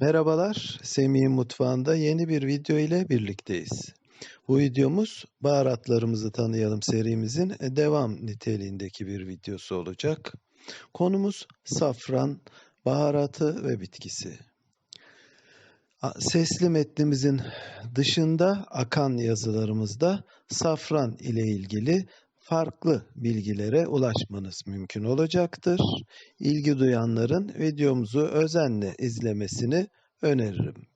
Merhabalar, Semih'in mutfağında yeni bir video ile birlikteyiz. Bu videomuz baharatlarımızı tanıyalım serimizin devam niteliğindeki bir videosu olacak. Konumuz safran, baharatı ve bitkisi. Sesli metnimizin dışında akan yazılarımızda safran ile ilgili farklı bilgilere ulaşmanız mümkün olacaktır. İlgi duyanların videomuzu özenle izlemesini öneririm.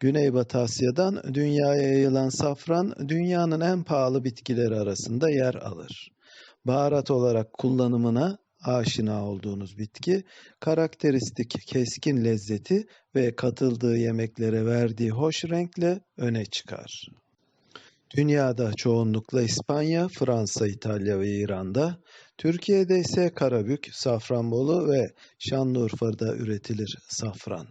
Güneybatı Asya'dan dünyaya yayılan safran dünyanın en pahalı bitkileri arasında yer alır. Baharat olarak kullanımına aşina olduğunuz bitki, karakteristik keskin lezzeti ve katıldığı yemeklere verdiği hoş renkle öne çıkar. Dünyada çoğunlukla İspanya, Fransa, İtalya ve İran'da, Türkiye'de ise Karabük, Safranbolu ve Şanlıurfa'da üretilir safran.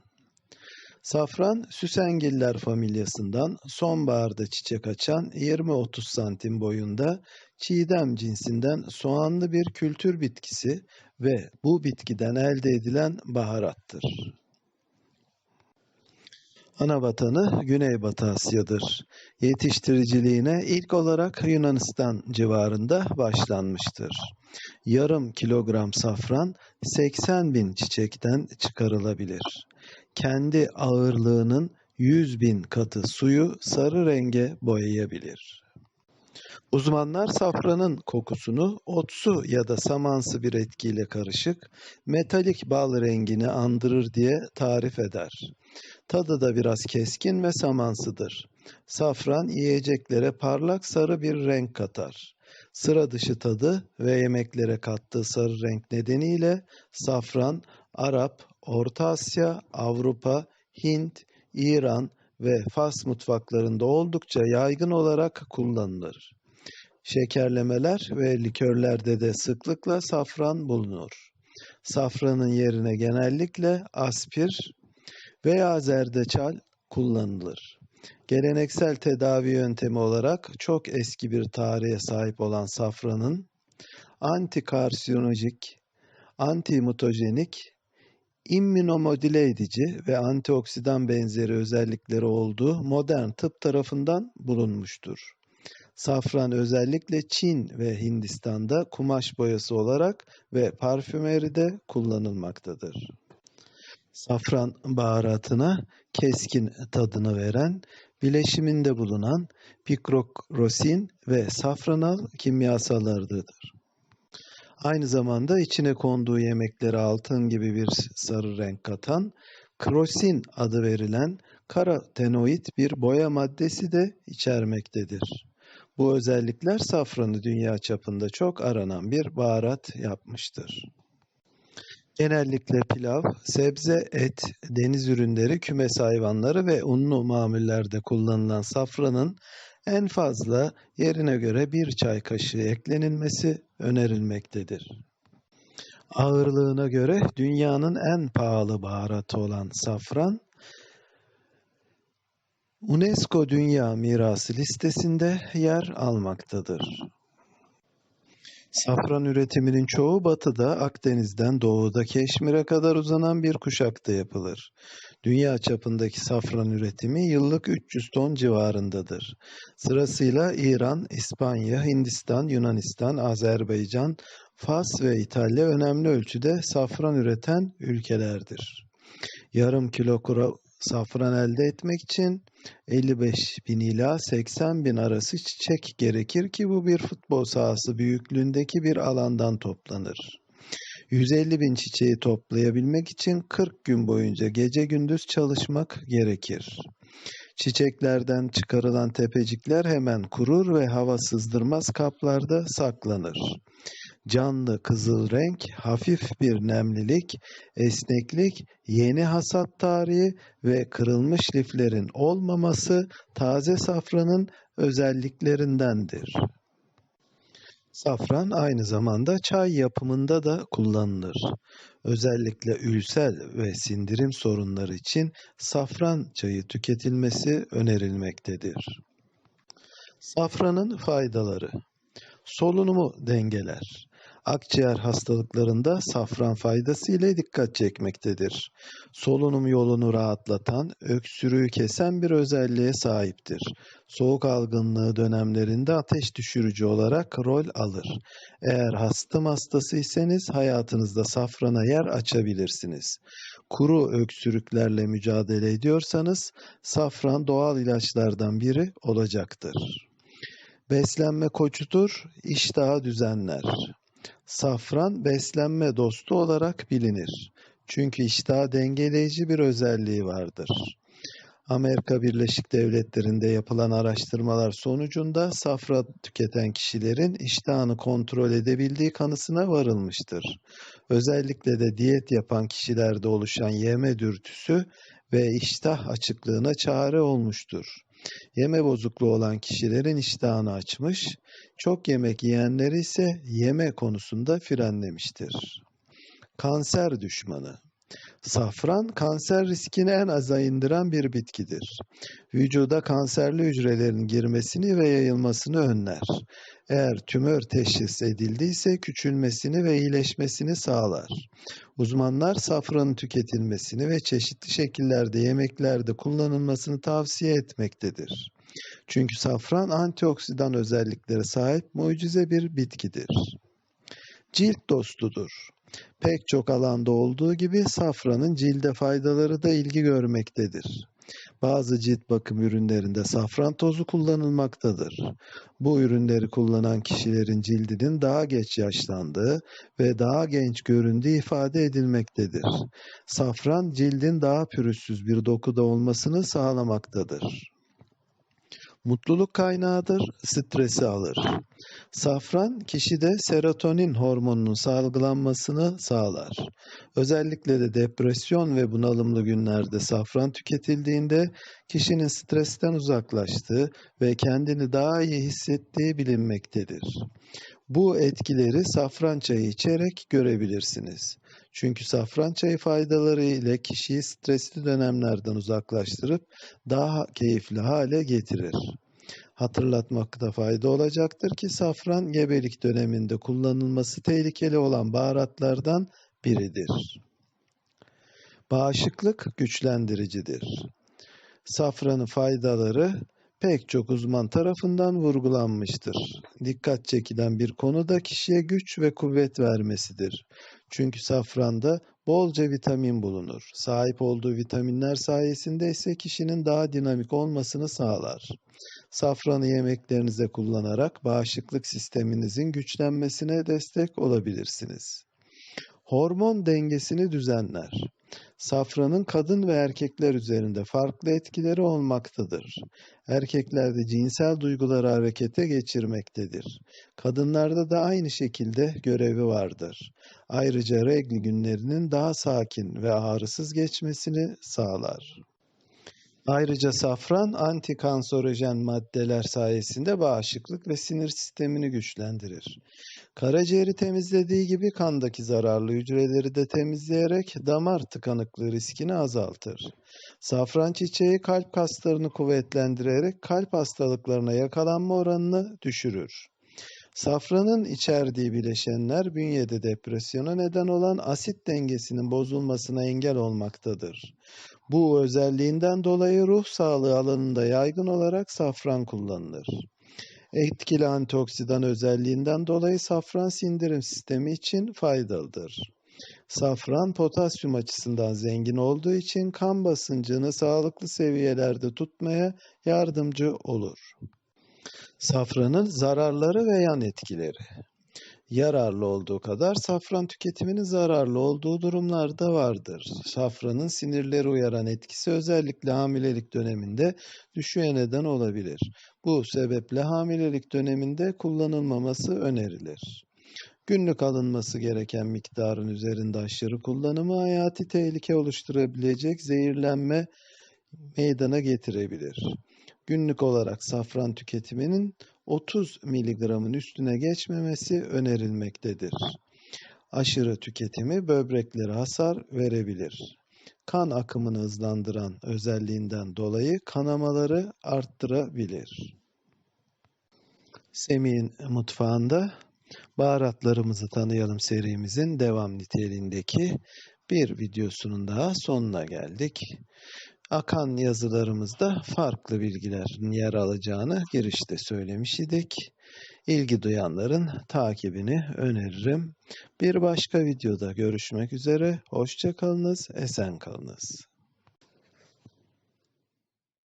Safran, süsengiller familyasından sonbaharda çiçek açan 20-30 santim boyunda çiğdem cinsinden soğanlı bir kültür bitkisi ve bu bitkiden elde edilen baharattır. Ana vatanı Güneybatı Asya'dır. Yetiştiriciliğine ilk olarak Yunanistan civarında başlanmıştır. Yarım kilogram safran 80 bin çiçekten çıkarılabilir. Kendi ağırlığının 100 bin katı suyu sarı renge boyayabilir. Uzmanlar safranın kokusunu otsu ya da samansı bir etkiyle karışık metalik bal rengini andırır diye tarif eder. Tadı da biraz keskin ve samansıdır. Safran yiyeceklere parlak sarı bir renk katar. Sıra dışı tadı ve yemeklere kattığı sarı renk nedeniyle safran Arap, Orta Asya, Avrupa, Hint, İran ve Fas mutfaklarında oldukça yaygın olarak kullanılır. Şekerlemeler ve likörlerde de sıklıkla safran bulunur. Safranın yerine genellikle aspir veya zerdeçal kullanılır. Geleneksel tedavi yöntemi olarak çok eski bir tarihe sahip olan safranın antikarsiyonojik, antimutojenik, immünomodüle edici ve antioksidan benzeri özellikleri olduğu modern tıp tarafından bulunmuştur. Safran özellikle Çin ve Hindistan'da kumaş boyası olarak ve parfümeride kullanılmaktadır. Safran baharatına keskin tadını veren, bileşiminde bulunan pikrokrosin ve safranal kimyasallarıdır. Aynı zamanda içine konduğu yemeklere altın gibi bir sarı renk katan krosin adı verilen karotenoid bir boya maddesi de içermektedir. Bu özellikler safranı dünya çapında çok aranan bir baharat yapmıştır. Genellikle pilav, sebze, et, deniz ürünleri, kümes hayvanları ve unlu mamullerde kullanılan safranın en fazla yerine göre bir çay kaşığı eklenilmesi önerilmektedir. Ağırlığına göre dünyanın en pahalı baharatı olan safran, UNESCO Dünya Mirası listesinde yer almaktadır. Safran üretiminin çoğu batıda, Akdeniz'den doğuda Keşmir'e kadar uzanan bir kuşakta yapılır. Dünya çapındaki safran üretimi yıllık 300 ton civarındadır. Sırasıyla İran, İspanya, Hindistan, Yunanistan, Azerbaycan, Fas ve İtalya önemli ölçüde safran üreten ülkelerdir. Yarım kilo safran elde etmek için 55 bin ila 80 bin arası çiçek gerekir ki bu bir futbol sahası büyüklüğündeki bir alandan toplanır. 150 bin çiçeği toplayabilmek için 40 gün boyunca gece gündüz çalışmak gerekir. Çiçeklerden çıkarılan tepecikler hemen kurur ve hava sızdırmaz kaplarda saklanır. Canlı kızıl renk, hafif bir nemlilik, esneklik, yeni hasat tarihi ve kırılmış liflerin olmaması taze safranın özelliklerindendir. Safran aynı zamanda çay yapımında da kullanılır. Özellikle ülsel ve sindirim sorunları için safran çayı tüketilmesi önerilmektedir. Safranın faydaları Solunumu dengeler. Akciğer hastalıklarında safran faydası ile dikkat çekmektedir. Solunum yolunu rahatlatan, öksürüğü kesen bir özelliğe sahiptir. Soğuk algınlığı dönemlerinde ateş düşürücü olarak rol alır. Eğer hastım hastasıysanız hayatınızda safrana yer açabilirsiniz. Kuru öksürüklerle mücadele ediyorsanız safran doğal ilaçlardan biri olacaktır. Beslenme koçudur, iştahı düzenler. Safran beslenme dostu olarak bilinir. Çünkü iştahı dengeleyici bir özelliği vardır. Amerika Birleşik Devletleri'nde yapılan araştırmalar sonucunda safra tüketen kişilerin iştahını kontrol edebildiği kanısına varılmıştır. Özellikle de diyet yapan kişilerde oluşan yeme dürtüsü ve iştah açıklığına çare olmuştur. Yeme bozukluğu olan kişilerin iştahını açmış, çok yemek yiyenleri ise yeme konusunda frenlemiştir. Kanser düşmanı Safran kanser riskini en aza indiren bir bitkidir. Vücuda kanserli hücrelerin girmesini ve yayılmasını önler. Eğer tümör teşhis edildiyse küçülmesini ve iyileşmesini sağlar. Uzmanlar safranın tüketilmesini ve çeşitli şekillerde yemeklerde kullanılmasını tavsiye etmektedir. Çünkü safran antioksidan özelliklere sahip mucize bir bitkidir. Cilt dostudur. Pek çok alanda olduğu gibi safranın cilde faydaları da ilgi görmektedir. Bazı cilt bakım ürünlerinde safran tozu kullanılmaktadır. Bu ürünleri kullanan kişilerin cildinin daha geç yaşlandığı ve daha genç göründüğü ifade edilmektedir. Safran cildin daha pürüzsüz bir dokuda olmasını sağlamaktadır. Mutluluk kaynağıdır, stresi alır. Safran kişide serotonin hormonunun salgılanmasını sağlar. Özellikle de depresyon ve bunalımlı günlerde safran tüketildiğinde kişinin stresten uzaklaştığı ve kendini daha iyi hissettiği bilinmektedir. Bu etkileri safran çayı içerek görebilirsiniz. Çünkü safran çayı faydaları ile kişiyi stresli dönemlerden uzaklaştırıp daha keyifli hale getirir. Hatırlatmakta fayda olacaktır ki safran gebelik döneminde kullanılması tehlikeli olan baharatlardan biridir. Bağışıklık güçlendiricidir. Safranın faydaları pek çok uzman tarafından vurgulanmıştır. Dikkat çekilen bir konu da kişiye güç ve kuvvet vermesidir. Çünkü safranda bolca vitamin bulunur. Sahip olduğu vitaminler sayesinde ise kişinin daha dinamik olmasını sağlar. Safranı yemeklerinize kullanarak bağışıklık sisteminizin güçlenmesine destek olabilirsiniz. Hormon dengesini düzenler. Safranın kadın ve erkekler üzerinde farklı etkileri olmaktadır. Erkeklerde cinsel duyguları harekete geçirmektedir. Kadınlarda da aynı şekilde görevi vardır. Ayrıca regl günlerinin daha sakin ve ağrısız geçmesini sağlar. Ayrıca safran antikanserojen maddeler sayesinde bağışıklık ve sinir sistemini güçlendirir. Karaciğeri temizlediği gibi kandaki zararlı hücreleri de temizleyerek damar tıkanıklığı riskini azaltır. Safran çiçeği kalp kaslarını kuvvetlendirerek kalp hastalıklarına yakalanma oranını düşürür. Safranın içerdiği bileşenler bünyede depresyona neden olan asit dengesinin bozulmasına engel olmaktadır. Bu özelliğinden dolayı ruh sağlığı alanında yaygın olarak safran kullanılır. Etkili antioksidan özelliğinden dolayı safran sindirim sistemi için faydalıdır. Safran potasyum açısından zengin olduğu için kan basıncını sağlıklı seviyelerde tutmaya yardımcı olur. Safranın zararları ve yan etkileri yararlı olduğu kadar safran tüketiminin zararlı olduğu durumlar da vardır. Safranın sinirleri uyaran etkisi özellikle hamilelik döneminde düşüğe neden olabilir. Bu sebeple hamilelik döneminde kullanılmaması önerilir. Günlük alınması gereken miktarın üzerinde aşırı kullanımı hayati tehlike oluşturabilecek zehirlenme meydana getirebilir. Günlük olarak safran tüketiminin 30 miligramın üstüne geçmemesi önerilmektedir. Aşırı tüketimi böbreklere hasar verebilir. Kan akımını hızlandıran özelliğinden dolayı kanamaları arttırabilir. Semih'in mutfağında Baharatlarımızı tanıyalım serimizin devam niteliğindeki bir videosunun daha sonuna geldik. Akan yazılarımızda farklı bilgilerin yer alacağını girişte söylemiş idik. İlgi duyanların takibini öneririm. Bir başka videoda görüşmek üzere. Hoşça kalınız, esen kalınız.